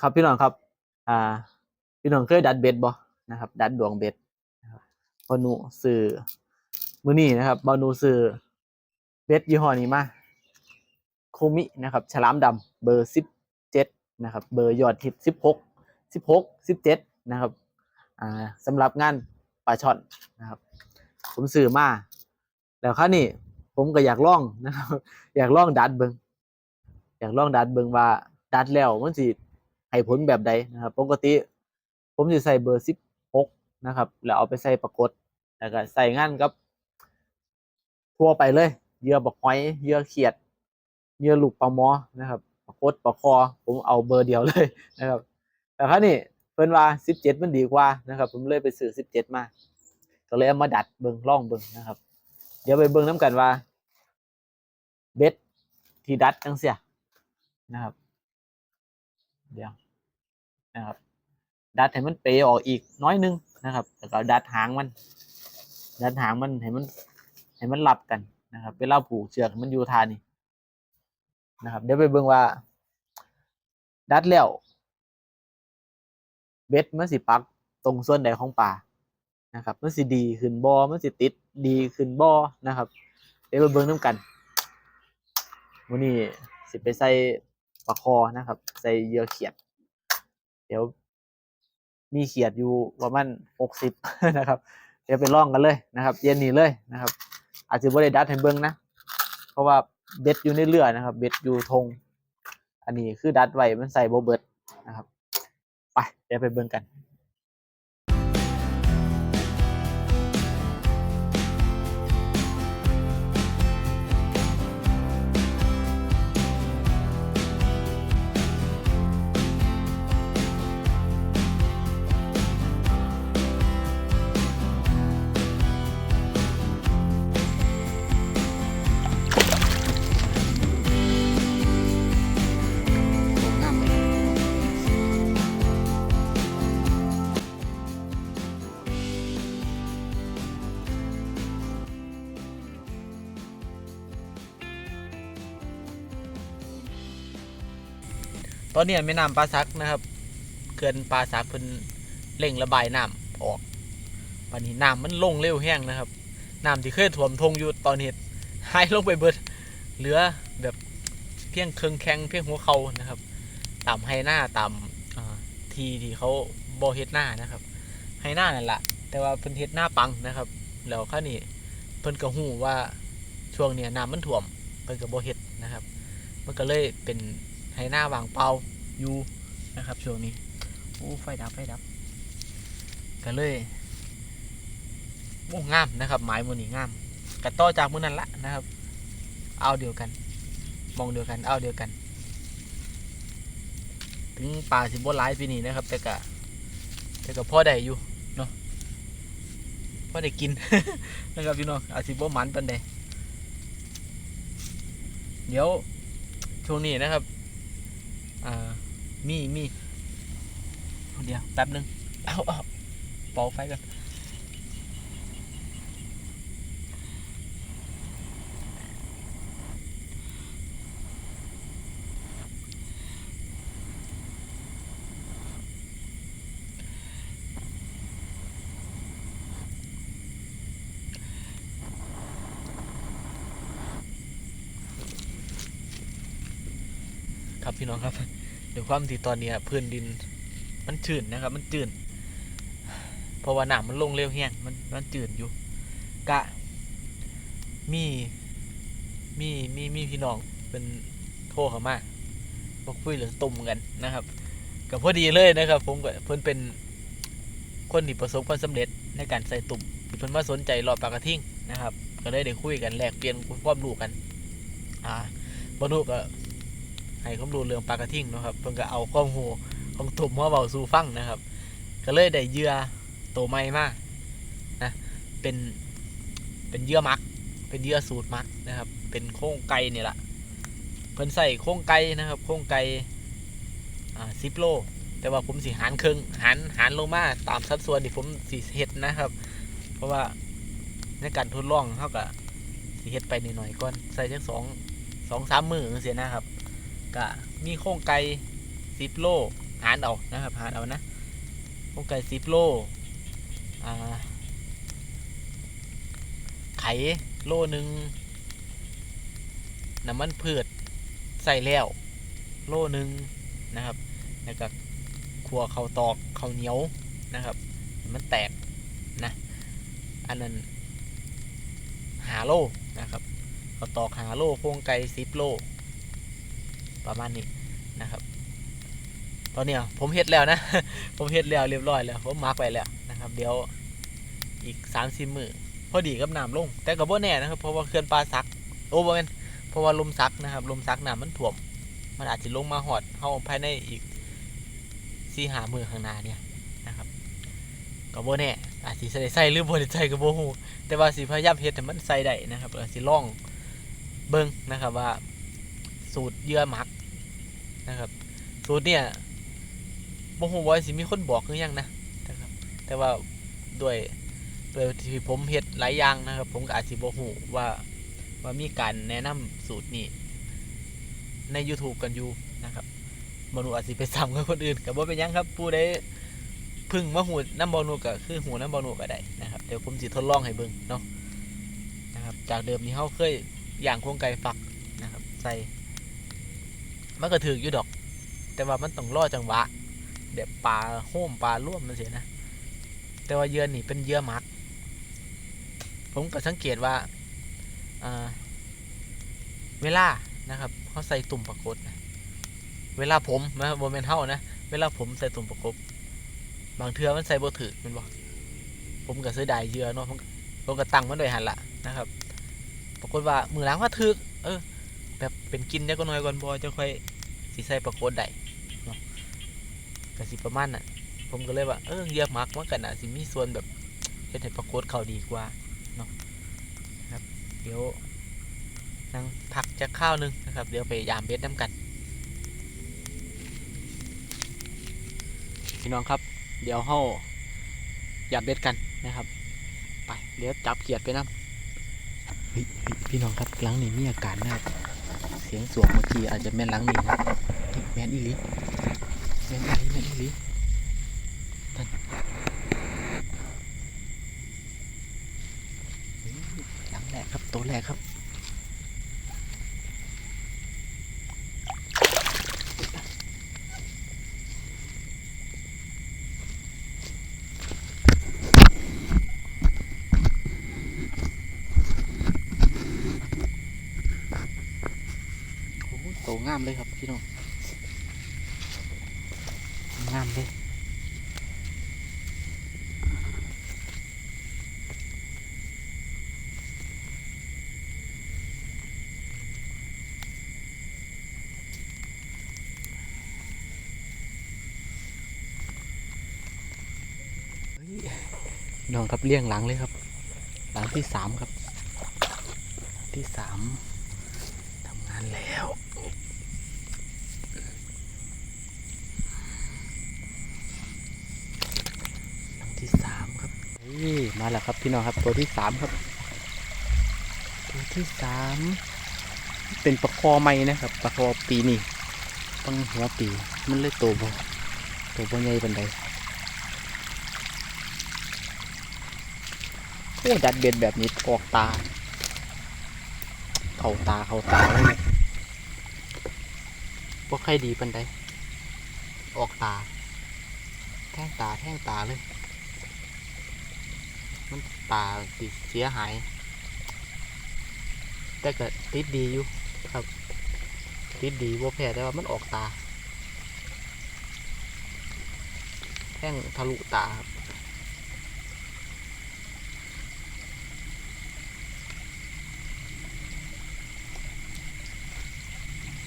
ครับพี่น้องครับ อ่า พี่น้องเคยดัดเบ็ดบ่นะครับ ดัดดวงเบ็ดบานูซื้อมือนี้นะครับบานูซื้อเบ็ดยี่ห้อนี้มาโคมินะครับ ฉลามดำเบอร์สิบเจ็ดนะครับ เบอร์ยอดฮิตสิบหกสิบหกสิบเจ็ดนะครับอ่าสำหรับงานปลาช่อนนะครับ ผมซื้อมาแล้วคราวนี้ผมก็อยากลองนะครับ อยากลองดัดเบิงอยากลองดัดเบิงว่าดัดแล้วมันสิ ให้ผลแบบใดนะครับ ปกติ ผมจะใส่เบอร์สิบหกนะครับ แล้วเอาไปใส่ประกดแล้วก็ใส่งานกับ ทั่วไปเลยเยื่อบักหอยเยื่อเขียดเยื่อลูกปลาหมอนะครับประกดประคอ ผมเอาเบอร์เดียวเลยนะครับ แต่คราวนี้เพิ่นว่าสิบเจ็ดมันดีกว่านะครับ ผมเลยไปซื้อสิบเจ็ดมาก็เลยเอามาดัดเบิงล่องเบิงนะครับ เดี๋ยวไปเบิงน้ำกันว่า เบ็ดที่ดัดจังเสียนะครับ เดี๋ยว นะครับ ดัดให้มันเปรออกอีกน้อยนึงนะครับแล้วก็ดัดหางมัน ดัดหางมันให้มันให้มันหลับกันนะครับเวลาผูกเชือกมันอยู่ทานี่นะครับเดี๋ยวไปเบิ่งว่า ดัดแล้วเบ็ดมันสิปักตรงส่วนใดของป่านะครับมันสิดีขึ้นบอมันสิติดดีขึ้นบอนะครับ เดี๋ยวไปเบิ่งน้ำกันวันนี้สิไปใส่ปลาคอนะครับ ใส่เยื่อเขียด เดี๋ยวมีเขียดอยู่ประมาณหกสิบนะครับ เดี๋ยวไปล่องกันเลยนะครับ เย็นนี้เลยนะครับ อาจจะบ่ได้ดัดให้เบิ้งนะ เพราะว่าเบ็ดอยู่ในเรือนะครับ เบ็ดอยู่ธงอันนี้คือดัดไว้มันใส่โบเบิดนะครับ ไปเดี๋ยวไปเบิ้งกัน อนนี้แม่น้ำปลาซักนะครับเขื่อนปลาซักเพิ่นเร่งระบายน้ำออกปันนี้น้ำมันลงเร็วแห้งนะครับน้ำที่เคยท่วมทงอยู่ตอนนี้หายลงไปเบิดเหลือแบบเพียงเครื่องแข้งเพียงหัวเขานะครับตามไฮหน้าตามอ่าทีที่เขาบอเฮ็ดหน้านะครับไฮหน้านั่นแหละแต่ว่าเพิ่นเฮ็ดหน้าปังนะครับ แล้วครานี้เพิ่นก็ฮู้ว่าช่วงเนี้ยน้ำมันท่วมเพิ่นก็บ่เฮ็ดนะครับ มันก็เลยเป็น ไฮหน้าวางเปล่าอยู่นะครับช่วงนี้โอ้ไฟดับไฟดับก็เลยโอ้งามนะครับหมายมือนีงามกระต่อจากมือนั้นละนะครับ เอาเดียวกัน มองเดียวกันเอาเดียวกัน ถึงป่าสิบหลายปีนี้นะครับ แต่กะแต่กะพ่อได้อยู่เนาะพ่อได้กินนะครับพี่น้องอาสิบ่หมันปันใดเดี๋ยวช่วงนี้นะครับ อ่า มีมีเดี๋ยวแป๊บนึง เอาเอาเป่าไฟกัน ครับ พี่น้องครับเดี๋ยวความที่ตอนเนี้ยพื้นดินมันจืดนะครับ มันจืดเพราะว่าน้ำมันลงเร็วแห้งมันมันจืดอยู่ กะ มีมีมีมีพี่น้องเป็นโทรเข้ามาบอกคุยเรื่องตุ่มกันนะครับก็พอดีเลยนะครับ ผมก็เพิ่นเป็นคนที่ประสบความสำเร็จในการใส่ตุ่มเพิ่นมาสนใจรอบปลากระทิ่งนะครับ ก็ได้ได้คุยกันแลกเปลี่ยนความรู้กัน อ่าบรรลุก็ ให้ความรู้เรื่องปลากระทิ่งเนาะครับเพิ่นก็เอาความรู้ของตุ่มมาเบาสู่ฟังนะครับ ก็เลยได้เหยื่อตัวใหม่มากนะเป็นเป็นเหยื่อมัก เป็นเหยื่อสูตรมักนะครับ เป็นโครงไก่นี่แหละเพิ่นใส่โครงไก่นะครับ โครงไก่อ่าสิบโลแต่ว่าผมสิหารครึ่งหารหารลงมาตามสัดส่วนที่ผมสิเฮ็ดนะครับ เพราะว่าในการทดลองเท่ากับสิเฮ็ดไปหน่อยๆก่อนใส่จังสองสองสามมือจังซี่นะครับ ก็มีโครงไก่สิบโลหารเอานะครับหารเอานะโครงไก่สิบโลอ่าไข่โลหนึ่งน้ำมันพืชใส่แล้ว โลหนึ่งนะครับแล้วก็ขัวเขาตอกเขาเหนียวนะครับ มันแตกนะอันนั้นหาโลนะครับเขาตอกหาโลโครงไก่สิบโล ประมาณนี้นะครับ ตอนนี้ผมเฮ็ดแล้วนะ ผมเฮ็ดแล้วเรียบร้อยแล้ว ผมมาร์กไว้แล้วนะครับ เดี๋ยวอีกสามสิบมือพอดีกับน้ำลง แต่ก็บ่แน่นะครับ เพราะว่าเขื่อนปลาซัก โอ้บ่แมนเพราะว่าลมซักนะครับ ลมซักน้ำมันถ่วม มันอาจจะลงมาหอดเฮาภายในอีกสี่หามือข้างหน้าเนี่ยนะครับก็บ่แน่อาจสิใส่ใส่หรือบ่ได้ใส่ก็บ่ฮู้แต่ว่าสิพยายามเฮ็ดให้มันใส่ได้นะครับแล้วสิลองเบิ่งนะครับว่า สูตรเยื่อหมักนะครับ สูตรเนี่ยบ่ฮู้ว่าสิมีคนบอกหรือยังนะนะครับ แต่ว่าด้วยด้วยที่ผมเฮ็ดหลายอย่างนะครับ ผมก็อาจสิบ่ฮู้ว่าว่ามีการแนะนำสูตรนี้ ใน YouTube กันอยู่นะครับบอนูอาจสิไปซ้ำกับคนอื่นกับว่าเป็นยังครับ ผู้ใดพึ่งมาหูน้ำบอนูก็คือหูน้ำบอนูก็ได้นะครับเดี๋ยวผมสิทดลองให้เบิ่งเนาะนะครับจากเดิมที่เขาเคยอย่างโครงไก่ฝักนะครับ ใส่ มันก็ถืออยู่ดอก แต่ว่ามันต้องรอจังหวะแบบปลาโห้มปลาร่วมมันเสียนะ แต่ว่าเยือนนี่เป็นเยื่อมัก ผมก็สังเกตว่าเวลานะครับเขาใส่ตุ่มประกดนะเวลาผมนะโมเมนเท่านะ เวลาผมใส่ตุ่มประกบบางเทือมันใส่โบถือมันบอกผมก็ซื้อได้เยอเนาะผมก็ผมก็ตั้งมันโดวยหันละนะครับ ปรากฏว่ามือล้างว่าถือเออ แบบเป็นกินได้ก็น้อยก่อนบอจะค่อยสีใส่ประกดได้เนาะก็สิประมาณน่ะ ผมก็เลยว่า เออเยอะมักมันกันน่ะสิมีส่วนแบบเฮ็ดให้ประกดเขาดีกว่าเนาะครับเดี๋ยวนั่งพักจะข้าวหนึงนะครับ เดี๋ยวไปยามเบ็ดน้ำกันพี่น้องครับ เดี๋ยวเฮายามเบ็ดกันนะครับ ไปเดี๋ยวจับเขียดไปน้ำเฮ้ยพี่น้องครับหลังนี้มีอาการนะครับ สียงสวงเมื่อกี้อาจจะแม่นลังนี่นะแม่นอีลีแม่นอีลีแม่นอีลีท่านหลังแรกครับตัวแรกครับ โอ้โหโตงามเลยครับพี่น้องงามเลยเฮ้ยน้องครับเลี้ยงหลังเลยครับ หลังที่สามครับ ที่สามทำงานแล้ว หลังที่สามครับ นี่มาแล้วครับพี่น้องครับตัวที่สามครับ ตัวที่สามเป็นปลาคอใหม่นะครับปลาคอปีนี่ต้องหัวปีมันเลยโตบ่โตบ่ใหญ่บันไดโอ้ดัดเบ็ดแบบนี้ออกตา เข้าตาเข้าตาเลยพวกใครดีปันใดออกตา แท่งตาแท่งตาเลย มันตาติดเสียหาย แต่ก็ติดดีอยู่ครับ ติดดีว่าแพ้แต่ว่ามันออกตาแท่งทะลุตาครับ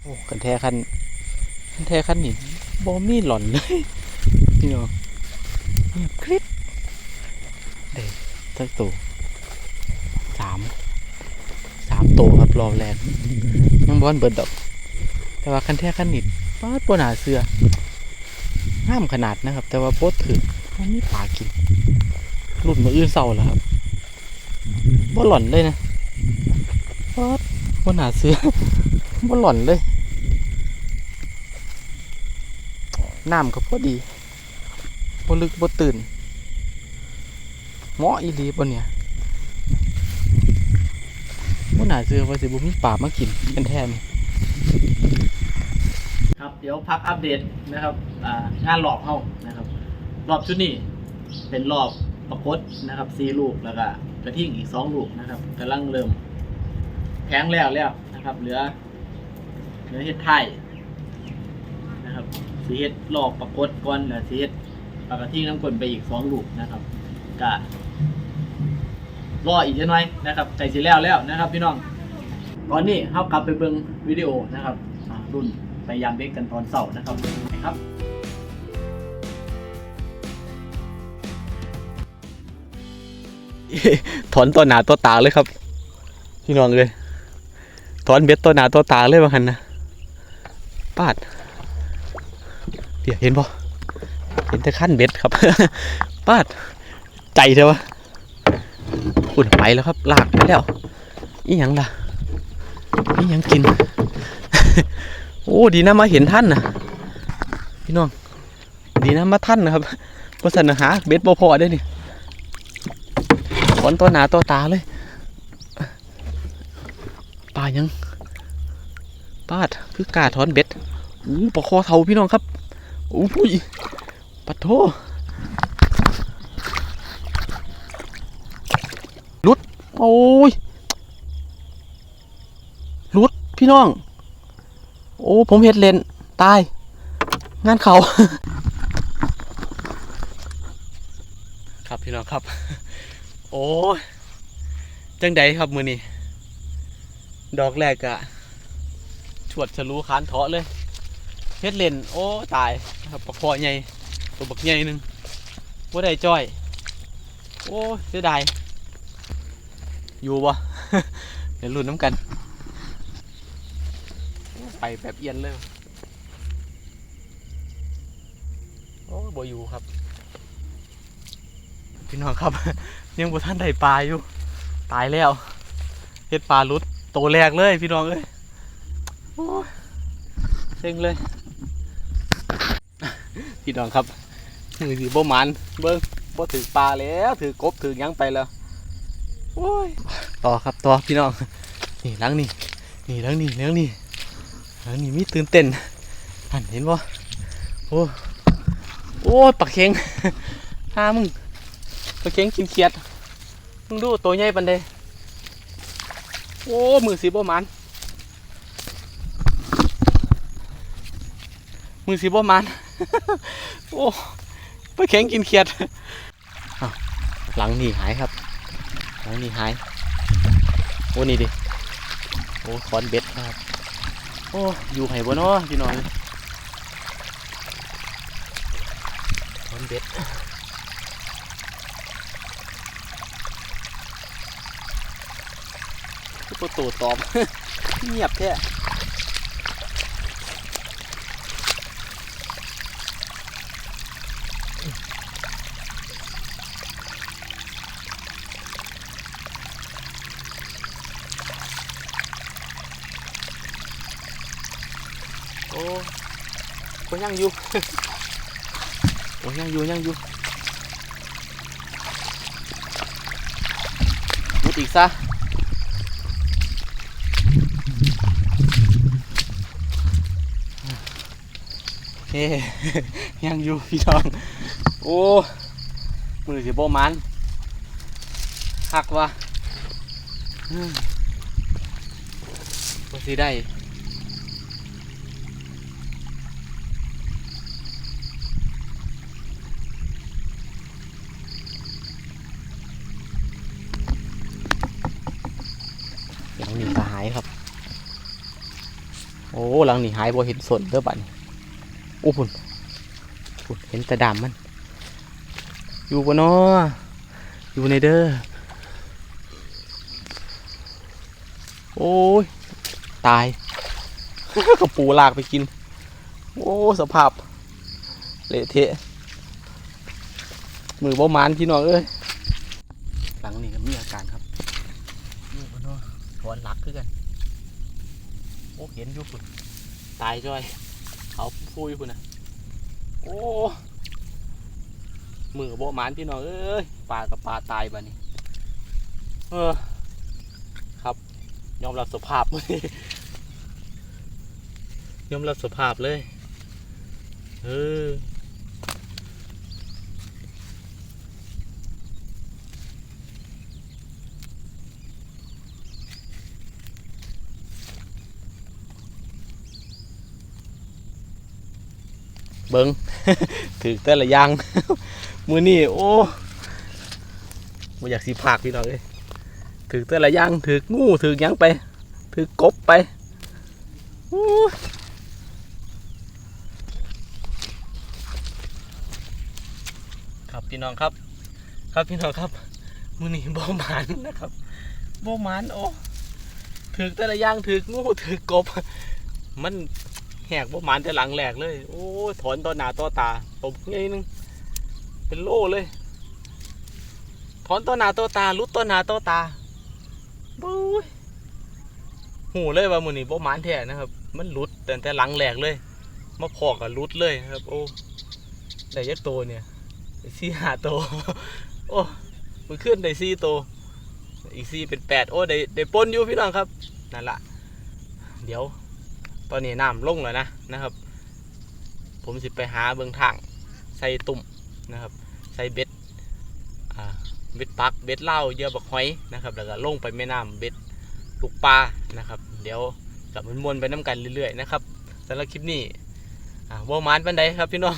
โอ้กันแท้คันกันแท้คันนี่บอมี่หล่อนเลยพี่น้องเงียบคลิป สักตัวสามสามตัวครับรอแลนด์ยังบอนเบิดดอก แต่ว่าคันแท้คันนิดป้าดปหนาเสือห้ามขนาดนะครับ แต่ว่าโพดถึงมันมีปลากินรุ่นมาอื้อเศร้าแล้วครับบ่หล่อนเลยนะป้าดปหนาเสือบ่หล่อนเลยน้ำก็พอดีบ่ลึกบ่ตื่น เหมาะอีหลีบ่เนี่ยบ่น่าเชื่อว่าสิบ่มีป่ามากินเป็นแท้นี่ครับเดี๋ยวพักอัปเดตนะครับงานหลอกเฮานะครับรอบชุดนี้เป็นรอบประกดนะครับสี่ลูกแล้วก็กระทิ่งอีกสองลูกนะครับกำลังเริ่มแพงแล้วแล้วนะครับ เหลือเหลือเฮ็ดไทยนะครับสีเฮ็ดรอบประกดก่อนแล้วสีเฮ็ดปากกระทิ่งน้ำกลนไปอีกสองลูกนะครับก็ รออีกจักหน่อยนะครับใกล้สิแล้วแล้วนะครับพี่น้องตอนนี้เฮากลับไปเบิ่งวิดีโอนะครับรุ่นไปยามเบกกันตอนเช้านะครับครับถอนตัวหนาตัวตาเลยครับ พี่น้องเลยถอนเบ็ดตัวหนาตัวตาเลยว่าคันนะปาดเดี๋ยวเห็นปะเห็นแต่ขั้นเบ็ดครับ ปาดใจเถอะวะ อุ่นไปแล้วครับลากไปแล้วอีหยังล่ะอีหยังกิน โอ้ดีนะมาเห็นท่านนะพี่น้อง ดีนะมาท่านนะครับประสันหาเบ็ดบพอได้นี่ถอนตัวหนาตัวตาเลยปลายังปาดคือกาถอนเบ็ดอู้ปลาคอเทาพี่น้องครับอู้ยปัดโทหลุด โอ้ยหลุดพี่น้อง โอ้ ผมเห็ดเลนตาย งานเขา ครับพี่น้องครับ โอ้จังใดครับมือนี้ดอกแรกอะชวดฉลูคานเถาะเลยเฮ็ดเลนโอ้ ตายครับปลาคอใหญ่ตัวบักใหญ่หนึ่งว่าได้จ้อย โอ้เสียดาย อยู่บ่ เดี๋ยวลุ้นน้ำกัน ไปแบบเอียนเลย โอ้บ่อยู่ครับ พี่น้องครับ ยังบ่ท่านได้ปลาอยู่ ตายแล้วเฮ็ดปลาลุดโตแรกเลยพี่น้องเอ้ยโอ้เซ็งเลย พี่น้องครับมือสีบ่มันเบิ้งบ่ถือปลาแล้วถือกบถือยังไปแล้ว ต่อครับต่อพี่น้องนี่หลังนี่นี่หลังนี่หลังนี่หลังนี่มีตื่นเต้นหันเห็นบ่โอ้โอ้ปลาเค็งหามึงปลาเค็งกินเขียดมึงดูตัวใหญ่ปันเดโอ้มือสีบ่มันมือสีบ่มันโอ้ปลาเค็งกินเขียดหลังนี่หายครับ หลังนี่หาย โอ้นี่ดิ โอ้คอนเบ็ดครับ โอ้ อยู่ไห้บ่เนาะพี่น้องคอนเบ็ดคือประตูตอบเงียบแท้โอ้ ก็ยังอยู่ โอ้ยังอยู่ยังอยู่มุดอีกซะเฮ้ยังอยู่พี่น้อง โอ้มือสิโบมันหักวะอืมบ่สิได้ หลังนี้ก็หายครับ โอ้หลังนี้หายบ่เห็นสนเด้อบัดนี้โอ้พุ่นพุ่นเห็นแต่ดำมัน อยู่บนนออยู่ในเด้อโอ้ย ตายกระปูลากไปกิน โอ้สภาพ เละเทะ มือบ่มานพี่น้องเอ้ยหลังนี้ก็มีอาการครับอยู่บนนอถอนหลักคือกัน โอ้เห็นอยู่พุ่นตายจ้อย เขาพูดอยู่คุณนะโอ้มือโบหมานพี่น้องเอ้ยปลากับปลาตายบ้านี้เออ ครับยอมรับสภาพเลยอมรับสภาพเลย เออ เบิงถือแต่ละอย่างมือนี่โอ้ม่อยากสีผากพี่น้องเลยถือแต่ละอย่างถืองูถือยังไป ถือกบไปครับพี่น้องครับ ครับพี่น้องครับมือนี่บ่หมานนะครับบ่หมานโอ้ถือแต่ละอย่างถืองูถือกบ มัน แหกบ่มานแต่หลังแหลกเลย โอ้ยถอนต่อหน้าต่อตาตบไงนึงเป็นโล่เลย ถอนต่อหน้าต่อตาลุดต่อหน้าต่อตาบู๊ยหูเลยว่ามือนี้บ่มานแท้นะครับ มันลุดแต่แต่หลังแหลกเลยมาพอกับลุดเลยครับ โอ้ได้ยักโตวเนี่ยสี่หาโตวโอ้มันขึ้นได้สี่โตวอีกสี่เป็นแปดโอ้ได้ได้ปนอยู่พี่น้องครับนั่นละเดี๋ยว ตอนนี้น้ำลงแล้วนะนะครับ ผมสิไปหาเบื้องทางใส่ตุ่มนะครับ ใส่เบ็ดเบ็ดปักเบ็ดเหล้าเยื่อบักหอยนะครับ แล้วก็ลงไปแม่น้ำเบ็ดลูกปลานะครับ เดี๋ยวกลับมันมวนไปน้ำกันเรื่อยๆนะครับสำหรับคลิปนี้อ่ามานปันใดครับพี่น้อง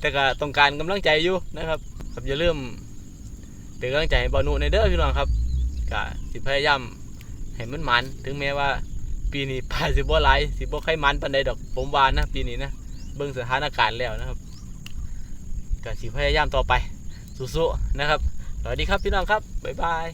แต่ก็ต้องการกำลังใจอยู่นะครับครับอย่าลืมเป็นกำลังใจให้บอนุในเด้อพี่น้องครับก็สิพยายามให้มันมันถึงแม้ว่า ปีนี้ปลาสิบ่หลสิบ่ใครมันปันใดดอกผมว่านะปีนี้นะเบิ่งสถานการณ์แล้วนะครับก็สิพยายามต่อไปสู้ๆนะครับสวัสดีครับพี่น้องครับบ๊ายบาย